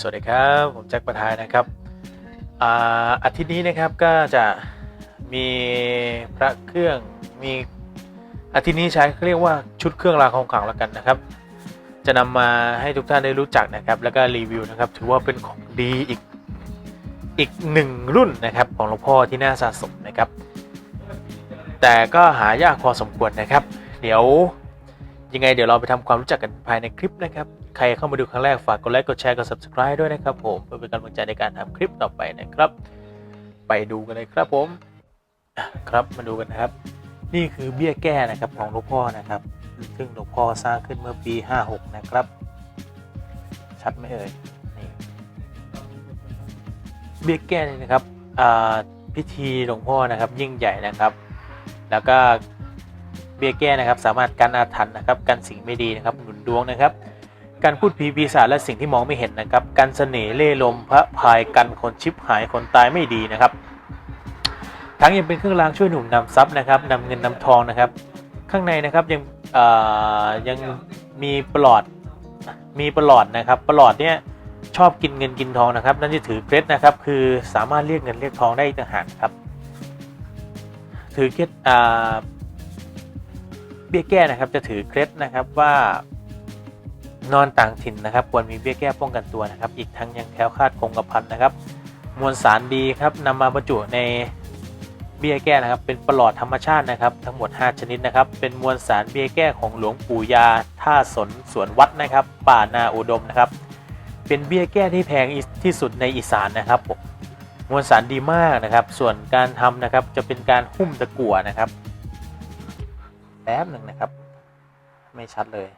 สวัสดีครับ ผมแจ็คประทายนะครับอ่าอาทิตย์นี้นะครับก็จะมีพระเครื่องมีอาทิตย์นี้ใช้เาเรียกว่าชุดเครื่องรางของขลังแล้วกันนะครับ จะนำมาให้ทุกท่านได้รู้จักนะครับ แล้วก็รีวิวนะครับ ถือว่าเป็นของดีอีกอีกหนึ่งรุ่นนะครับของหลวงพ่อที่น่าสะสมนะครับ แต่ก็หายากพอสมควรนะครับ เดี๋ยวยังไงเดี๋ยวเราไปทำความรู้จักกันภายในคลิปนะครับ ใครเข้ามาดูครั้งแรกฝากกดไลค์กดแชร์กด subscribe ด้วยนะครับผมเพื่อเป็นกำลังใจในการทำคลิปต่อไปนะครับ ไปดูกันเลยครับผมครับมาดูกันนะครับ นี่คือเบี้ยแก้นะครับของหลวงพ่อนะครับ ซึ่งหลวงพ่อสร้างขึ้นเมื่อปี 56 นะครับ ชัดไหมเอ่ยนี่เบี้ยแก้นี่นะครับพิธีหลวงพ่อนะครับยิ่งใหญ่นะครับ แล้วก็เบี้ยแก้นะครับ สามารถกันอาถรรพ์นะครับกันสิ่งไม่ดีนะครับหนุนดวงนะครับ การพูดผีปีศาจและสิ่งที่มองไม่เห็นนะครับกันเสน่ห์เล่ลมพระพายกันคนชิบหายคนตายไม่ดีนะครับ ทั้งยังเป็นเครื่องรางช่วยหนุนนำทรัพย์นะครับนำเงินนำทองนะครับ ข้างในนะครับยังเอ่อยังมีปลอดมีปลอดนะครับปลอดเนี่ยชอบกินเงินกินทองนะครับ นั่นจะถือเคล็ดนะครับ คือสามารถเรียกเงินเรียกทองได้ต่างหากครับ ถือเคล็ดเบี้ยแก้นะครับจะถือเคล็ดนะครับว่า นอนต่างถิ่นนะครับควรมีเบี้ยแก้ป้องกันตัวนะครับ อีกทั้งยังแคล้วคลาดคงกระพันนะครับ มวลสารดีครับนำมาบรรจุในเบี้ยแก้นะครับ เป็นปลอดธรรมชาตินะครับ ทั้งหมด 5 ชนิดนะครับ เป็นมวลสารเบี้ยแก้ของหลวงปู่ยาท่าสนสวนวัดนะครับ ป่านาอุดมนะครับ เป็นเบี้ยแก้ที่แพงที่สุดในอีสานนะครับผมมวลสารดีมากนะครับ ส่วนการทำนะครับจะเป็นการหุ้มตะกั่วนะครับ แป๊บหนึ่งนะครับ ไม่ชัดเลย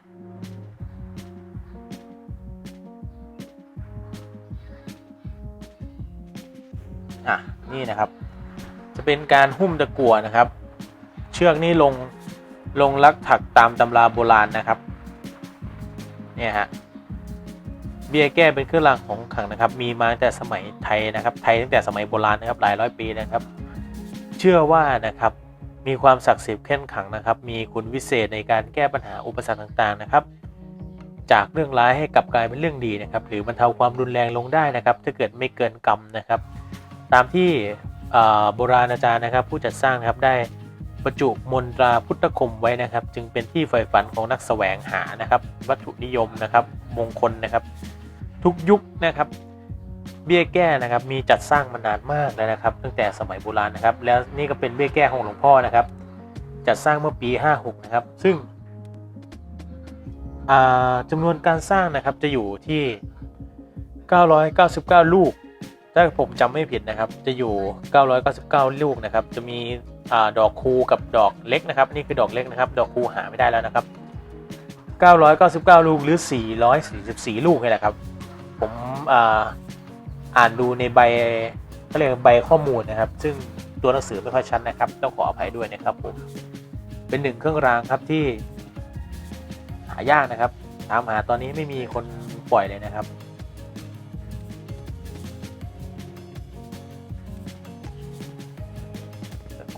อะนี่นะครับ จะเป็นการหุ้มตะกั่วนะครับ เชือกนี่ลงลงลักถักตามตำราโบราณนะครับเนี่ยฮะเบี้ยแก้เป็นเครื่องรางของขลังนะครับ มีมาแต่สมัยไทยนะครับ ไทยตั้งแต่สมัยโบราณนะครับหลายร้อยปีนะครับ เชื่อว่านะครับมีความศักดิ์สิทธิ์เข้มขลังนะครับ มีคุณวิเศษในการแก้ปัญหาอุปสรรคต่างๆนะครับ จากเรื่องร้ายให้กลับกลายเป็นเรื่องดีนะครับ หรือบรรเทาความรุนแรงลงได้นะครับ ถ้าเกิดไม่เกินกรรมนะครับ ตามที่โบราณอาจารย์นะครับ ผู้จัดสร้างนะครับได้ประจุมนตราพุทธคมไว้นะครับ จึงเป็นที่ใฝ่ฝันของนักแสวงหานะครับ วัตถุนิยมนะครับ มงคลนะครับ ทุกยุคนะครับ เบี้ยแก้นะครับ มีจัดสร้างมานานมากแล้วนะครับ ตั้งแต่สมัยโบราณนะครับ แล้วนี่ก็เป็นเบี้ยแก้ของหลวงพ่อนะครับ จัดสร้างเมื่อปี 56 นะครับ ซึ่งจำนวนการสร้างนะครับจะอยู่ที่ 999 ลูก ถ้าผมจำไม่ผิดนะครับ จะอยู่ 999 ลูกนะครับ จะมีอดอกคูกับดอกเล็กนะครับ นี่คือดอกเล็กนะครับ ดอกคูหาไม่ได้แล้วนะครับ 999 ลูกหรือ 444 ลูกนี่แหละครับ ผมอ,อ่านดูในใบเขาเรียกใบข้อมูลนะครับ ซึ่งตัวหนังสือไม่ค่อยชัดนะครับ ต้องขออภัยด้วยนะครับผม เป็นหนึ่งเครื่องรางครับที่หายากนะครับ ตามหาตอนนี้ไม่มีคนปล่อยเลยนะครับ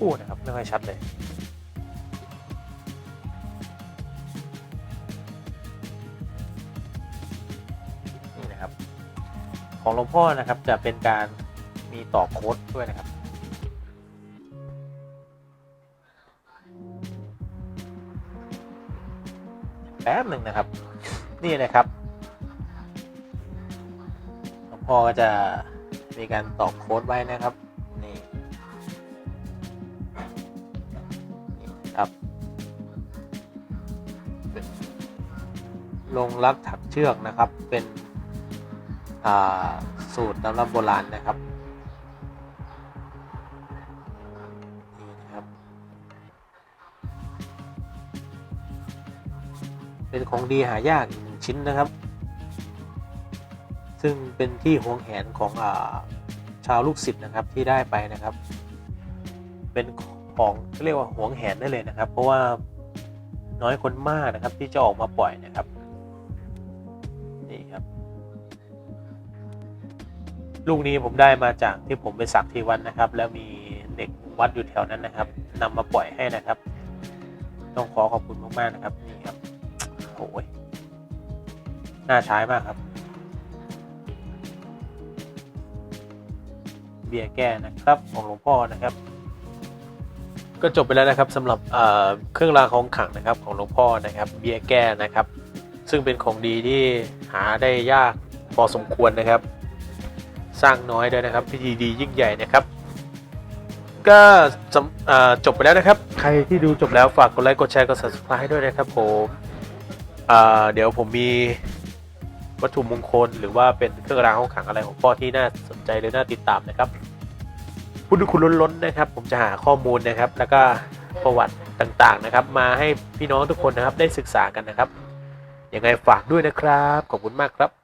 คู่นะครับไม่ค่อยชัดเลยนี่นะครับ ของหลวงพ่อนะครับจะเป็นการมีต่อโค้ดด้วยนะครับแป๊บหนึ่งนะครับ นี่นะครับหลวงพ่อก็จะมีการต่อโค้ดไว้นะครับ ครับ ลงรักถักเชือกนะครับ เป็นสูตรตำรับโบราณนะครับนี่นะครับเป็นของดีหายากอีกหนึ่งชิ้นนะครับ ซึ่งเป็นที่หวงแหนของอาชาวลูกศิษย์นะครับที่ได้ไปนะครับ เป็นของ เรียกว่าหวงแหนได้เลยนะครับ เพราะว่าน้อยคนมากนะครับที่จะออกมาปล่อยนะครับนี่ครับ ลูกนี้ผมได้มาจากที่ผมไปสักที่วัดนะครับ แล้วมีเด็กวัดอยู่แถวนั้นนะครับนำมาปล่อยให้นะครับ ต้องขอขอบคุณมากๆนะครับนี่ครับโอ้ยน่าใช้มากครับ เบียร์แก้นะครับของหลวงพ่อนะครับ ก็จบไปแล้วนะครับสำหรับเครื่องรางของขลังนะครับของหลวงพ่อนะครับเบียร์แก้นะครับ ซึ่งเป็นของดีที่หาได้ยากพอสมควรนะครับ สร้างน้อยด้วยนะครับพิธีดียิ่งใหญ่นะครับ ก็จบไปแล้วนะครับ ใครที่ดูจบแล้วฝากกดไลค์กดแชร์กด subscribe ด้วยนะครับผมเอ่อเดี๋ยวผมมีวัตถุมงคลหรือว่าเป็นเครื่องรางของขลังอะไรของพ่อที่น่าสนใจหรือน่าติดตามนะครับ พูดดูคุณล้นๆนะครับ ผมจะหาข้อมูลนะครับ แล้วก็ประวัติต่างๆนะครับ มาให้พี่น้องทุกคนนะครับได้ศึกษากันนะครับยังไงฝากด้วยนะครับ ขอบคุณมากครับ